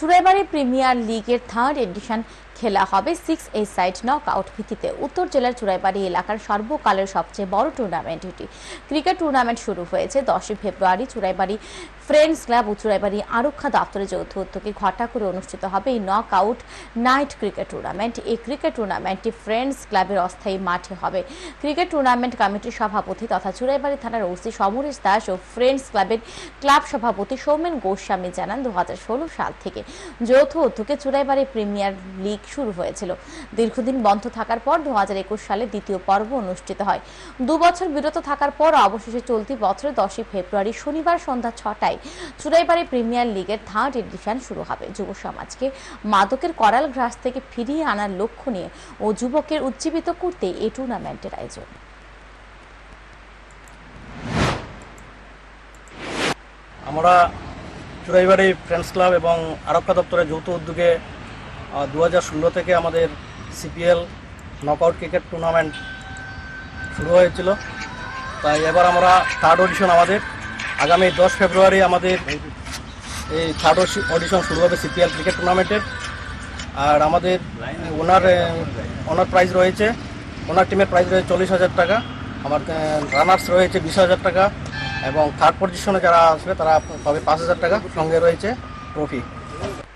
Churaibari premier লিগের third edition খেলা হবে six a side knock out ভিত্তিতে উত্তর জেলার চুড়াইবাড়ি এলাকার সর্বকালের সবচেয়ে বড় টুর্নামেন্ট এটি। ক্রিকেট টুর্নামেন্ট শুরু হয়েছে দশই ফেব্রুয়ারি চুড়াইবাড়ি ফ্রেন্ডস ক্লাব ও চুড়াইবাড়ি আরক্ষা দপ্তরের যৌথ উদ্যোগে ঘটা করে অনুষ্ঠিত হবে এই knock out night cricket tournament এই ক্রিকেট টুর্নামেন্টটি ফ্রেন্ডস ক্লাবের অস্থায়ী মাঠে হবে। ক্রিকেট টুর্নামেন্ট কমিটির সভাপতি তথা চুরাইবাড়ি থানার ওসি সমরেশ দাস ও ফ্রেন্ডস ক্লাবের ক্লাব সভাপতি সৌমেন গোস্বামী জানান দু হাজার ষোলো সাল থেকে যৌথ উদ্যোগে চুরাইবাড়ি প্রিমিয়ার লিগ শুরু হয়েছিল। দীর্ঘদিন বন্ধ থাকার পর দু হাজার একুশ সালে দ্বিতীয় পর্ব অনুষ্ঠিত হয়। দু বছর বিরত থাকার পর অবশেষে চলতি বছরের দশই ফেব্রুয়ারি শনিবার সন্ধ্যা ছটায় চুড়াইবাড়ি প্রিমিয়ার লিগের থার্ড এডিশন শুরু হবে। যুব সমাজকে মাদকের করাল গ্রাস থেকে ফিরিয়ে আনার লক্ষ্য নিয়ে ও যুবকের উজ্জীবিত করতে এই টুর্নামেন্টের আয়োজন। আমরা চুরাইবাড়ি ফ্রেন্ডস ক্লাব এবং আরক্ষা দপ্তরের যৌথ উদ্যোগে দু হাজার ষোলো থেকে আমাদের সিপিএল নকআউট ক্রিকেট টুর্নামেন্ট শুরু হয়েছিল। তাই এবার আমরা থার্ড অডিশন আমাদের। আগামী দশ ফেব্রুয়ারি আমাদের এই থার্ড অডিশন শুরু হবে সিপিএল ক্রিকেট টুর্নামেন্টের আর আমাদের ওনার ওনার প্রাইজ রয়েছে। ওনার টিমের প্রাইজ রয়েছে চল্লিশ হাজার টাকা। আমার রানার্স রয়েছে বিশ হাজার টাকা। এবং থার্ড পজিশনে যারা আসবে, তারা পাবে পাঁচ হাজার টাকা। সঙ্গে রয়েছে ট্রফি